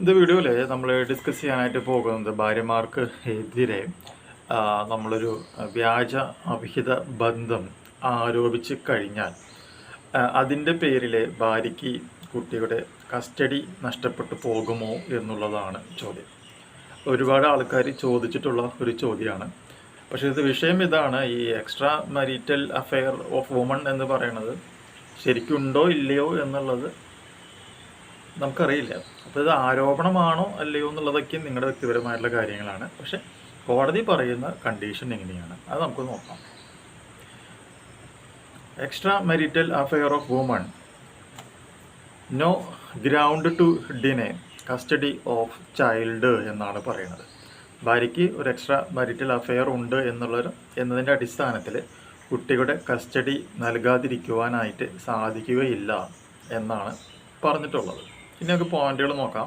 ഇത് വീഡിയോയിൽ നമ്മൾ ഡിസ്കസ് ചെയ്യാനായിട്ട് പോകുന്നത് ഭാര്യമാർക്ക് എതിരെ നമ്മളൊരു വ്യാജ അവിഹിത ബന്ധം ആരോപിച്ച് കഴിഞ്ഞാൽ അതിന്റെ പേരിൽ ഭാര്യയ്ക്ക് കുട്ടിയുടെ കസ്റ്റഡി നഷ്ടപ്പെട്ടു പോകുമോ എന്നുള്ളതാണ് ചോദ്യം. ഒരുപാട് ആൾക്കാർ ചോദിച്ചിട്ടുള്ള ഒരു ചോദ്യമാണ്. പക്ഷേ ഇത് വിഷയം ഇതാണ്. ഈ extra marital affair of woman എന്ന് പറയുന്നത് ശരിക്കുണ്ടോ ഇല്ലയോ എന്നുള്ളത് നമുക്കറിയില്ല. അപ്പോൾ ഇത് ആരോപണമാണോ അല്ലയോ എന്നുള്ളതൊക്കെ നിങ്ങളുടെ വ്യക്തിപരമായിട്ടുള്ള കാര്യങ്ങളാണ്. പക്ഷേ കോടതി പറയുന്ന കണ്ടീഷൻ എങ്ങനെയാണ്? അത് നമുക്ക് നോക്കാം. Extra marital affair of woman no ground to deny custody of child എന്നാണ് പറയുന്നത്. ഭാര്യയ്ക്ക് ഒരു എക്സ്ട്രാ മെരിറ്റൽ അഫെയർ ഉണ്ട് എന്നുള്ളൊരു എന്നതിന്റെ അടിസ്ഥാനത്തിൽ കുട്ടിയുടെ കസ്റ്റഡി നൽകാതിരിക്കുവാനായിട്ട് സാധിക്കുകയില്ല എന്നാണ് പറഞ്ഞിട്ടുള്ളത്. ഇനി നമുക്ക് പോയിന്റുകൾ നോക്കാം.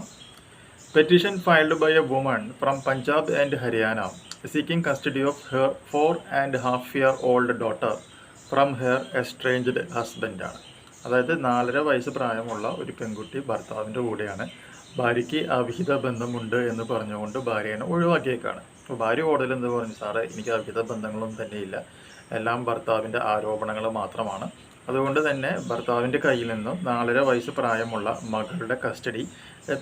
Petition filed by a woman from Punjab and Haryana seeking custody of her four and half year old daughter from her estranged ഹസ്ബൻഡാണ് അതായത് നാലര വയസ്സ് പ്രായമുള്ള ഒരു പെൺകുട്ടി ഭർത്താവിന്റെ കൂടെയാണ് ഭാര്യയ്ക്ക് അവിഹിത ബന്ധമുണ്ട് എന്ന് പറഞ്ഞുകൊണ്ട് ഭാര്യനെ ഒഴിവാക്കിയേക്കാണ്. അപ്പോൾ ഭാര്യ കോടതിയിൽ എന്ത് പറഞ്ഞു? സാറേ എനിക്ക് അവിഹിത ബന്ധങ്ങളൊന്നും തന്നെയില്ല. എല്ലാം ഭർത്താവിന്റെ ആരോപണങ്ങൾ മാത്രമാണ്. അതുകൊണ്ട് തന്നെ ഭർത്താവിന്റെ കയ്യിൽ നിന്നും നാലര വയസ്സ് പ്രായമുള്ള മകളുടെ കസ്റ്റഡി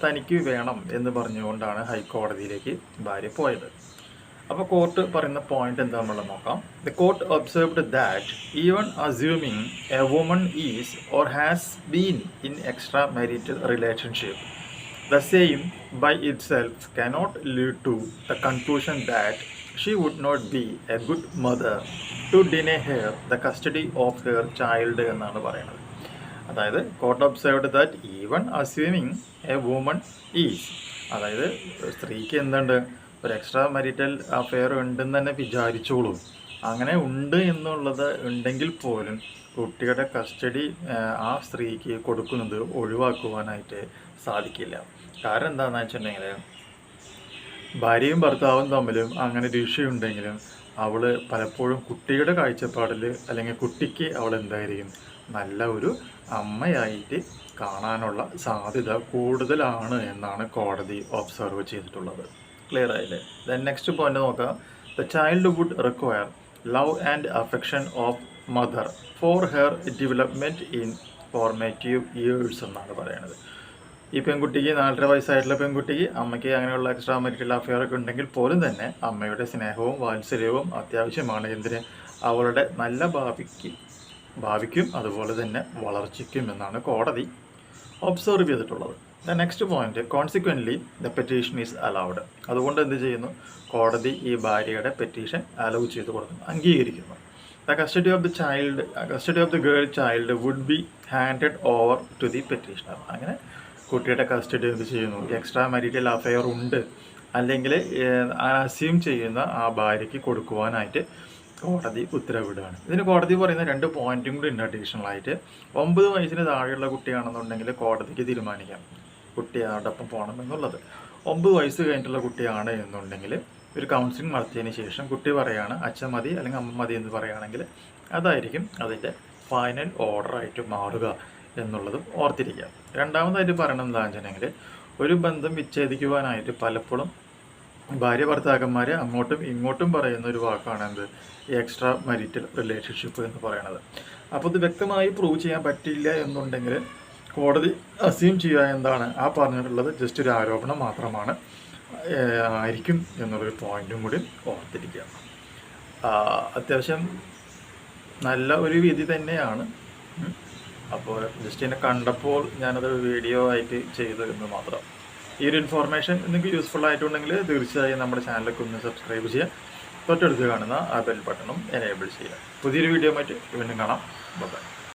തനിക്ക് വേണം എന്ന് പറഞ്ഞുകൊണ്ടാണ് ഹൈക്കോടതിയിലേക്ക് ഭാര്യ പോയത്. അപ്പോൾ കോർട്ട് പറയുന്ന പോയിന്റ് എന്താണെന്നുള്ളത് നോക്കാം. The court observed that even assuming a woman is or has been in extra marital relationship the same by itself cannot lead to the conclusion that she would not be a good mother to deny her the custody of her child എന്നാണ് പറയുന്നത്. അതായത് court observed that even assuming a woman is അതായത് സ്ത്രീക്ക് എന്തുണ്ട്? ഒരു extra marital affair ഉണ്ടെന്ന് തന്നെ വിചാരിച്ചോളൂ. അങ്ങനെ ഉണ്ട് എന്നുള്ളത് ഉണ്ടെങ്കിൽ പോലും കുട്ടിയുടെ കസ്റ്റഡി ആ സ്ത്രീക്ക് കൊടുക്കുന്നത് ഒഴിവാക്കുവാനായിട്ട് സാധിക്കില്ല. കാരണം എന്താണെന്ന് വെച്ചിട്ടുണ്ടെങ്കിൽ ഭാര്യയും ഭർത്താവും തമ്മിലും അങ്ങനെ ഒരു ഇഷ്യൂ ഉണ്ടെങ്കിലും അവൾ പലപ്പോഴും കുട്ടിയുടെ കാഴ്ചപ്പാടിൽ അല്ലെങ്കിൽ കുട്ടിക്ക് അവൾ എന്തായിരിക്കും? നല്ല ഒരു അമ്മയായിട്ട് കാണാനുള്ള സാധ്യത കൂടുതലാണ് എന്നാണ് കോടതി ഒബ്സർവ് ചെയ്തിട്ടുള്ളത്. ക്ലിയർ ആയില്ലേ? ദെൻ നെക്സ്റ്റ് പോയിന്റ് നോക്കാം. The child would require love and affection of mother for her development in formative years എന്നാണ് പറയുന്നത്. ഈ പെൺകുട്ടിക്ക് നാലര വയസ്സായിട്ടുള്ള പെൺകുട്ടിക്ക് അമ്മയ്ക്ക് അങ്ങനെയുള്ള എക്സ്ട്രാ മെരിറ്റൽ അഫെയർ ഒക്കെ ഉണ്ടെങ്കിൽ പോലും തന്നെ അമ്മയുടെ സ്നേഹവും വാത്സല്യവും അത്യാവശ്യമാണ്. എന്തിന്? അവളുടെ നല്ല ഭാവിക്ക് ഭാവിക്കും അതുപോലെ തന്നെ വളർച്ചയ്ക്കും എന്നാണ് കോടതി ഒബ്സർവ് ചെയ്തിട്ടുള്ളത്. The next point consequently the petition is allowed അതുകൊണ്ട് എന്ത് ചെയ്യുന്നു? കോടതി ഈ ഭാര്യയുടെ പെറ്റീഷൻ അലൗ ചെയ്ത് കൊടുക്കുന്നു അംഗീകരിക്കുന്നു. The custody of the child custody of the girl child would be handed over to the petitioner അങ്ങനെ കുട്ടിയുടെ കസ്റ്റഡി എന്ത് ചെയ്യുന്നു? എക്സ്ട്രാ മാരിറ്റൽ അഫയർ ഉണ്ട്. അല്ലെങ്കിൽ അസ്യൂം ചെയ്യുന്ന ആ ഭാര്യയ്ക്ക് കൊടുക്കുവാനായിട്ട് കോടതി ഉത്തരവിടുകയാണ്. ഇതിന് കോടതി പറയുന്ന രണ്ട് പോയിന്റും കൂടി ഉണ്ട് അഡീഷണൽ ആയിട്ട്. ഒമ്പത് വയസ്സിന് താഴെയുള്ള കുട്ടിയാണെന്നുണ്ടെങ്കിൽ കോടതിക്ക് തീരുമാനിക്കാം. കുട്ടി അതോടൊപ്പം പോകണം എന്നുള്ളത്. ഒമ്പത് വയസ്സ് കഴിഞ്ഞിട്ടുള്ള കുട്ടിയാണ് എന്നുണ്ടെങ്കിൽ ഒരു കൗൺസിലിംഗ് നടത്തിയതിന് ശേഷം കുട്ടി പറയാണ് അച്ഛൻ മതി അല്ലെങ്കിൽ അമ്മ മതി എന്ന് പറയുകയാണെങ്കിൽ അതായിരിക്കും അതിന്റെ ഫൈനൽ ഓർഡറായിട്ട് മാറുക. എന്നുള്ളതും ഓർത്തിരിക്കുക. രണ്ടാമതായിട്ട് പറയണത് എന്താണെന്ന് വെച്ചിട്ടുണ്ടെങ്കിൽ ഒരു ബന്ധം വിച്ഛേദിക്കുവാനായിട്ട് പലപ്പോഴും ഭാര്യ ഭർത്താക്കന്മാർ അങ്ങോട്ടും ഇങ്ങോട്ടും പറയുന്ന ഒരു വാക്കാണ് എന്ത്? എക്സ്ട്രാ മരിറ്റൽ റിലേഷൻഷിപ്പ് എന്ന് പറയുന്നത് അപ്പോൾ ഇത് വ്യക്തമായി പ്രൂവ് ചെയ്യാൻ പറ്റില്ല എന്നുണ്ടെങ്കിൽ കോടതി അസ്യൂം ചെയ്യുക എന്താണ്? ആ പറഞ്ഞിട്ടുള്ളത് ജസ്റ്റ് ഒരു ആരോപണം മാത്രമാണ് ആയിരിക്കും എന്നുള്ളൊരു പോയിന്റും കൂടി ഓർത്തിരിക്കുക. അത്യാവശ്യം നല്ല ഒരു വിധി തന്നെയാണ്. അപ്പോൾ ജസ്റ്റ് എന്നെ കണ്ടപ്പോൾ ഞാനത് വീഡിയോ ആയിട്ട് ചെയ്തു എന്ന് മാത്രം. ഈ ഒരു ഇൻഫോർമേഷൻ നിങ്ങൾക്ക് യൂസ്ഫുൾ ആയിട്ടുണ്ടെങ്കിൽ തീർച്ചയായും നമ്മുടെ ചാനലൊക്കെ ഒന്ന് സബ്സ്ക്രൈബ് ചെയ്യുക. തൊട്ടടുത്ത് കാണുന്ന ആ ബെൽ ബട്ടണും എനേബിൾ ചെയ്യുക. പുതിയൊരു വീഡിയോ ആയിട്ട് വീണ്ടും കാണാം. ബൈ